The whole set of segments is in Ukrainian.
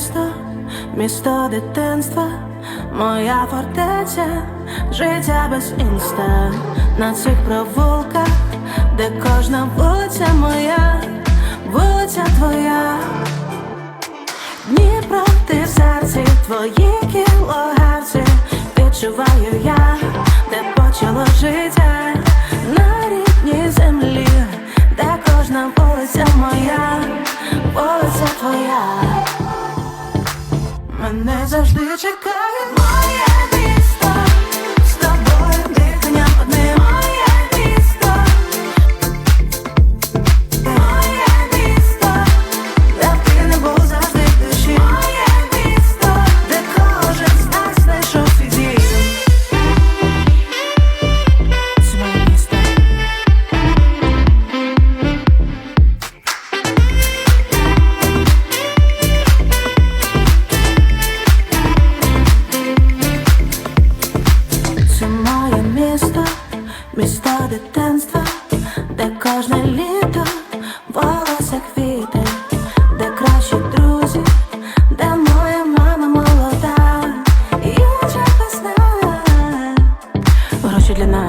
місто, місто дитинства, моя фортеця, життя без інста на цих провулках, де кожна вулиця моя, вулиця твоя. Дніпро, ти в серці, твої кілогарці Відчуваю я, де почало життя на рідній землі, де кожна вулиця моя, вулиця твоя. Завжди чекає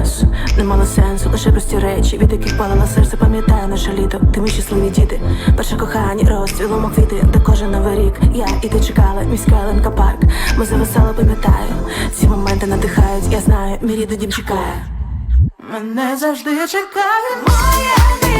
Нас не мало сенсу, лише прості речі, від яких палало серце, пам'ятаю наше літо. Ти ми щасливі діти, перше кохання, розцвіло мов квіти, де кожен новий рік. Я і ти чекала, міська ялинка парк. Ми зависали, пам'ятаю. Ці моменти надихають, я знаю, мій рідний дім чекає. Мене завжди чекає моє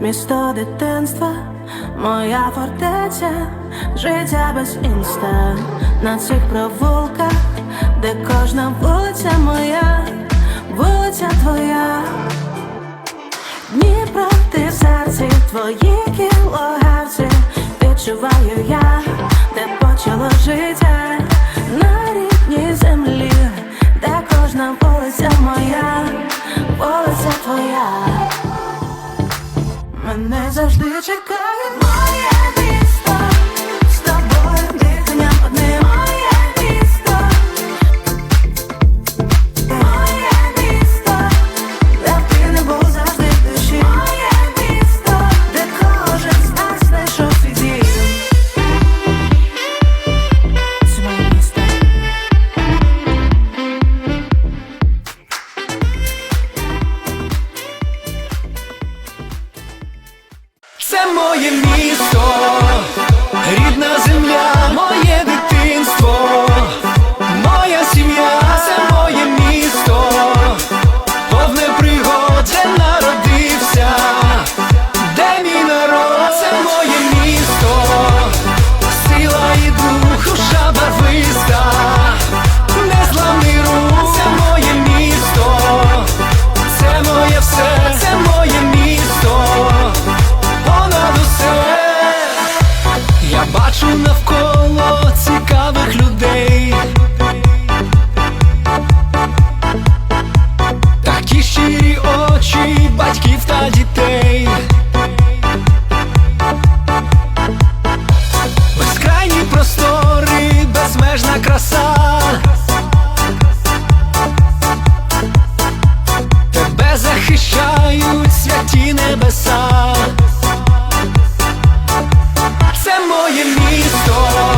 місто дитинства, моя фортеця, життя без інста. На цих провулках, де кожна вулиця моя, вулиця твоя. Дніпро, ти серці, твої кілогарці Відчуваю я, це моє місто, рідна земля. захищають святі небеса. Це моє місто.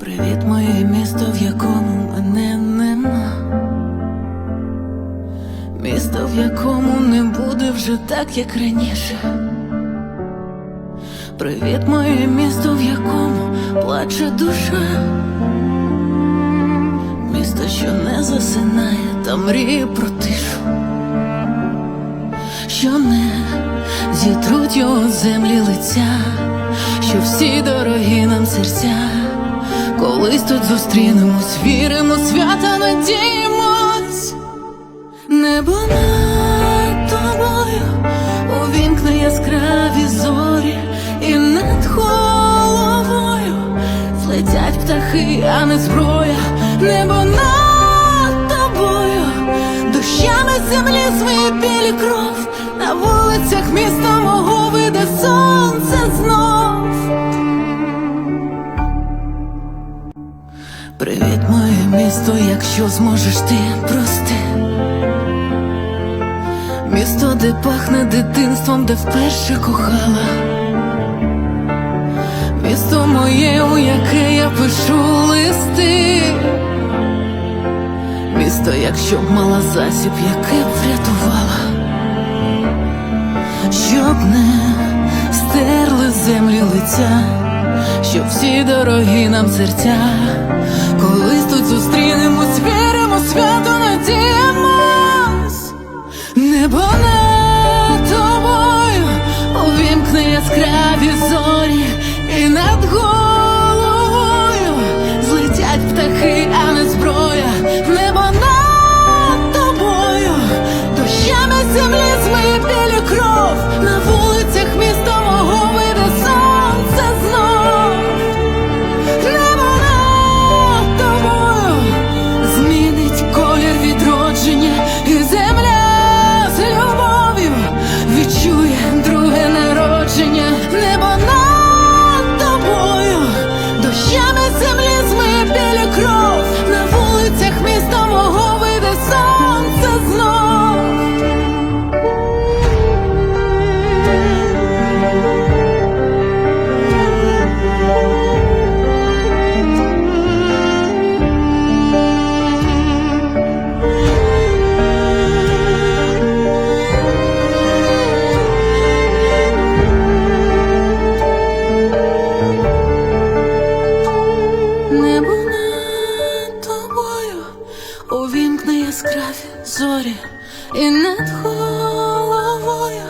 Привіт, моє місто, в якому мене нема. Місто, в якому не буде вже так, як раніше. Привіт, моє місто, в якому плаче душа. Місто, що не засинає та мріє про тишу. Що не зітруть його землі лиця, що всі дорогі нам серця. Колись тут зустрінемось, віримо, свята надіємось. Небо над тобою увімкне яскраві зорі, і над головою злетять птахи, а не зброя. Небо над тобою, дощами землі свої білі кров, на вулицях міста місто, якщо зможеш ти прости. Місто, де пахне дитинством, де вперше кохала. Місто моє, у яке я пишу листи. Місто, якщо б мала засіб, яке б врятувала. Щоб не стерли землі лиця, щоб всі дорогі нам серця, увімкне яскраві зорі, і над головою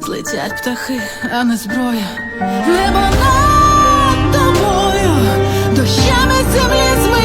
злетять птахи, а не зброя. Небо над тобою, дощами землі змиє